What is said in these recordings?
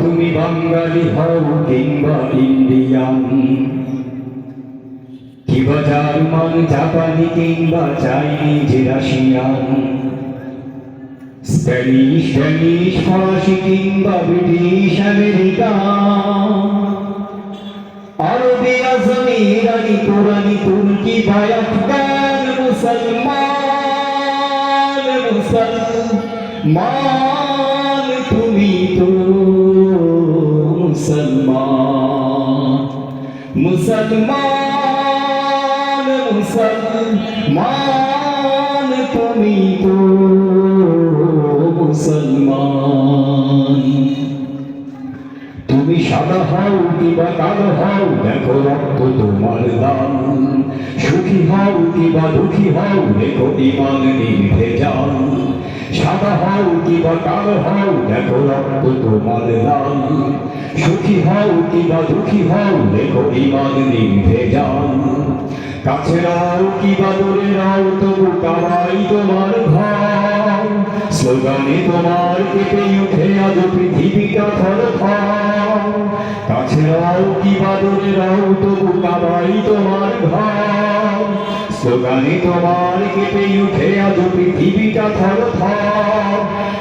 তুমি বাঙালি হও কিংবা ইন্ডিয়ান। কিংবা জার্মান জাপানি কিংবা চাইনিজ রাশিয়ান? স্প্যানিশ স্প্যানিশ ফরাসি কিংবা ব্রিটিশ আমেরিকান আরবি, আজমি, ইরানি, কোরআনি, তুর্কি বা আফগান, মুসলমান মুসলমান। মুসলমান মুসলমান তুমি তো মুসলমান। হও কিবা কালো হও, দেখো রক্ত তোমার দান। সুখী হও কিবা দুঃখী হও দেখো ইমান নিভে যান। সাদা হও হও, দেখো রক্ত তোমার দান। সুখী হও দুঃখী হও দেখো ইমান নিভে যান। কাছে দূরে তবু কামাই তোমার স্লোগানে তোমার কেঁপে উঠে আজ পৃথিবীটা রাও কি বাদরে রাও তবু কাবাই তোমার ঘর স্লোগানে তোমার কেঁপে উঠে আজ পৃথিবীটা থর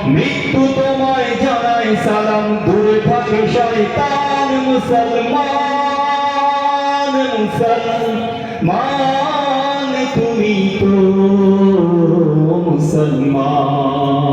মৃত্যু তোমায় জানায় সালাম দূরে থাকে শয়তান মুসলমান মুসলমান তুমি তো মুসলমান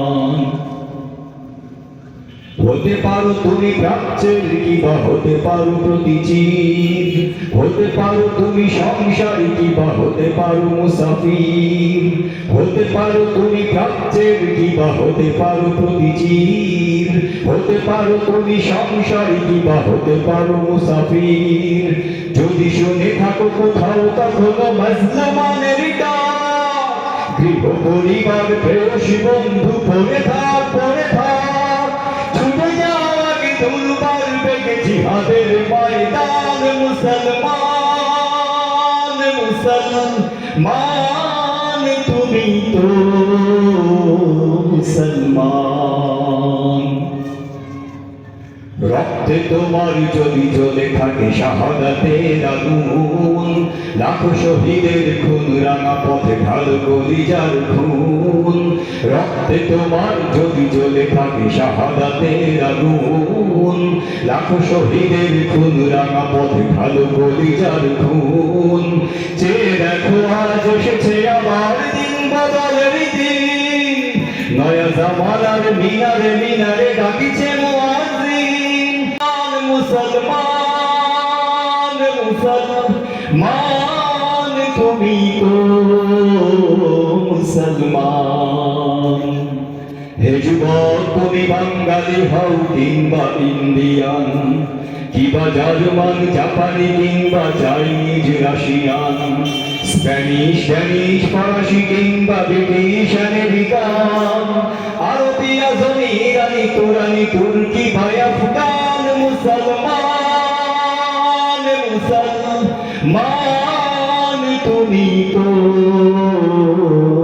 হতে পারো তুমি প্রাচ্যের কিবা হতে পারো প্রতিচির হতে পারো তুমি সংসারী কিবা হতে পারো মুসাফির? হতে পারো তুমি প্রাচ্যের কিবা হতে পারো প্রতিচির হতে পারো তুমি সংসারী কিবা হতে পারো মুসাফির? যদি শুনে থাকো কোথাও কখনো মজলমানের গৃহ পরিবার, প্রেয়সী বন্ধু পড়ে থাক মুসলমান মুসলমান তুমি তো মুসলমান। রক্তে তোমার যদি জ্বলে থাকে শাহাদাতের আগুন লাখো শহীদের খুন রাঙা পথে ঢাল গলিজার খুন রক্তে তোমার যদি জ্বলে থাকে শাহাদাতের আগুন, লাখো শহীদের খুন রাঙা পথে ঢাল গলিজার খুন। চেয়ে দেখো আজ এসেছে আমার দিন বদলের দিন। নয়া জামানার মিনারে মিনারে ডাকিছে মুসলমান মুসলমান মুসলমান। হে যুবক, তুমি বাঙালি হও কিংবা ইন্ডিয়ান। কিবা জার্মান, জাপানি কিংবা চাইনিজ, রাশিয়ান। স্প্যানিশ, ড্যানিশ, ফরাসি কিংবা ব্রিটিশ, আমেরিকান। আরবি আজমি ইরানি কোরআনি, তুর্কি, ভাই, আফগান, মুসলমান মুসলমান তুমি তো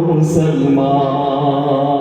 মুসলমান।